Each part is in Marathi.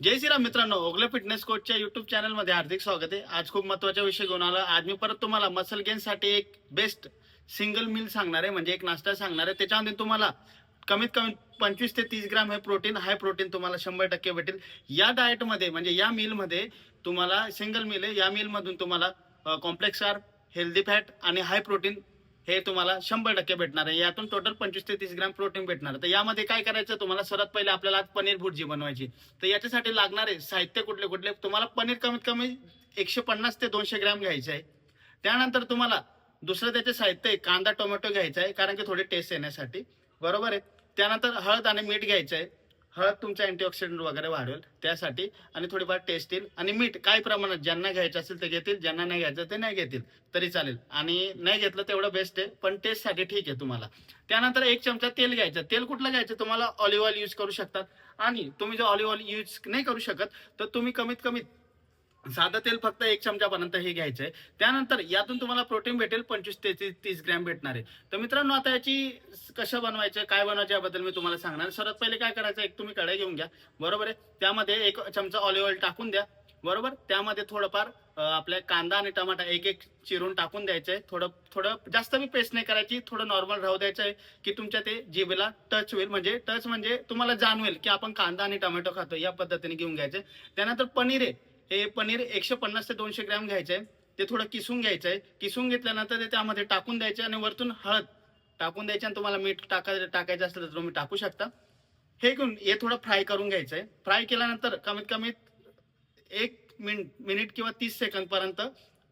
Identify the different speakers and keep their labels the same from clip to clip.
Speaker 1: जय श्रीराम मित्रांनो ओगले फिटनेस कोचच्या युट्यूब चॅनलमध्ये हार्दिक स्वागत आहे. आज खूप महत्त्वाचा विषय घेऊन आला. आज मी परत तुम्हाला मसल गेन साठी एक बेस्ट सिंगल मील सांगणार आहे. म्हणजे एक नाश्ता सांगणार आहे. त्याच्यामध्ये तुम्हाला कमीत कमी पंचवीस ते तीस ग्राम हे प्रोटीन हाय प्रोटीन तुम्हाला शंभर टक्के भेटेल. या डाएटमध्ये म्हणजे या मीलमध्ये तुम्हाला सिंगल मील आहे. या मीलमधून तुम्हाला कॉम्प्लेक्स आर हेल्दी फॅट आणि हाय प्रोटीन हे तुम्हाला शंभर टक्के भेटणार आहे. यातून टोटल पंचवीस ते तीस ग्रॅम प्रोटीन भेटणार तर यामध्ये काय करायचं? तुम्हाला सर्वात पहिले आपल्याला आज पनीर भुर्जी बनवायची तर याच्यासाठी लागणारे साहित्य कुठले कुठले? तुम्हाला पनीर कमीत कमी एकशे पन्नास ते दोनशे ग्रॅम घ्यायचे आहे. त्यानंतर तुम्हाला दुसरं त्याचे साहित्य आहे कांदा टोमॅटो घ्यायचा आहे कारण की थोडी टेस्ट येण्यासाठी. बरोबर आहे? त्यानंतर हळद आणि मीठ घ्यायचं आहे. हळद तुमचा अँटीऑक्सिडंट वगैरे वाढवेल त्यासाठी. आणि थोडीफार टेस्ट येईल. आणि मीठ काय प्रमाणात ज्यांना घ्यायचं असेल ते घेतील ज्यांना नाही घ्यायचं ते नाही घेतील तरी चालेल. आणि नाही घेतलं तेवढं बेस्ट आहे पण टेस्टसाठी ठीक आहे तुम्हाला. त्यानंतर एक चमचा तेल घ्यायचं. तेल कुठलं घ्यायचं? तुम्हाला ऑलिव्ह ऑइल यूज करू शकतात. आणि तुम्ही जर ऑलिव्ह ऑइल यूज नाही करू शकत तर तुम्ही कमीत कमी साधं तेल फक्त एक चमच्यापर्यंत हे घ्यायचं आहे त्यानंतर यातून तुम्हाला प्रोटीन भेटेल पंचवीस ते तीस ग्रॅम भेटणार. आहे तर मित्रांनो आता याची कसं बनवायचं काय बनवायचं याबद्दल मी तुम्हाला सांगणार. सर्वात पहिले काय करायचं एक तुम्ही कढई घेऊन घ्या. बरोबर आहे? त्यामध्ये एक चमचा ऑलिव्ह ऑइल टाकून द्या. बरोबर? त्यामध्ये थोडंफार आपल्या कांदा आणि टमाटा एक एक चिरून टाकून द्यायचं आहे थोडं थोडं जास्त मी पेस्ट नाही करायची थोडं नॉर्मल राहू द्यायचं आहे की तुमच्या ते जिभेला टच होईल. म्हणजे टच म्हणजे तुम्हाला जाणवेल की आपण कांदा आणि टोमॅटो खातो या पद्धतीने घेऊन घ्यायचं त्यानंतर पनीर आहे. हे पनीर एकशे पन्नास ते दोनशे ग्रॅम घ्यायचं आहे ते थोडं किसून घ्यायचं आहे किसून घेतल्यानंतर ते त्यामध्ये टाकून द्यायचे आणि वरतून हळद टाकून द्यायचे आणि तुम्हाला मीठ टाका टाकायचं असलं तर तुम्ही टाकू शकता. हे घेऊन हे थोडं फ्राय करून घ्यायचं आहे फ्राय केल्यानंतर कमीत कमी एक मिनिट मिनिट किंवा तीस सेकंदपर्यंत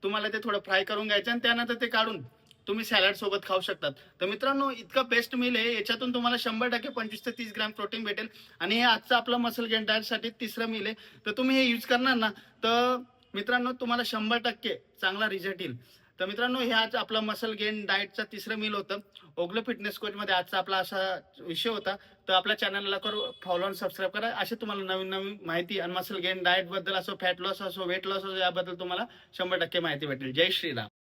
Speaker 1: तुम्हाला ते थोडं फ्राय करून घ्यायचं आणि त्यानंतर ते काढून तुम्ही सॅलड सोबत खाऊ शकतात. तर मित्रांनो इतका बेस्ट मील आहे. याच्यातून तुम्हाला शंभर टक्के पंचवीस ते तीस ग्रॅम प्रोटीन भेटेल. आणि हे आजचं आपलं मसल गेन डायटसाठी तिसरं मील आहे. तर तुम्ही हे यूज करणार ना तर मित्रांनो तुम्हाला शंभर टक्के चांगला रिझल्ट येईल. तर मित्रांनो हे आज आपलं मसल गेन डाएटचं तिसरं मील होतं. ओगलो फिटनेस कोचमध्ये आजचा आपला असा विषय होता. तर आपल्या चॅनलला करू फॉलो आणि सबस्क्राईब करा. असे तुम्हाला नवीन नवीन माहिती आणि मसल गेन डाएटबद्दल असो फॅट लॉस असो वेट लॉस असो याबद्दल तुम्हाला शंभर टक्के माहिती भेटेल. जय श्रीराम.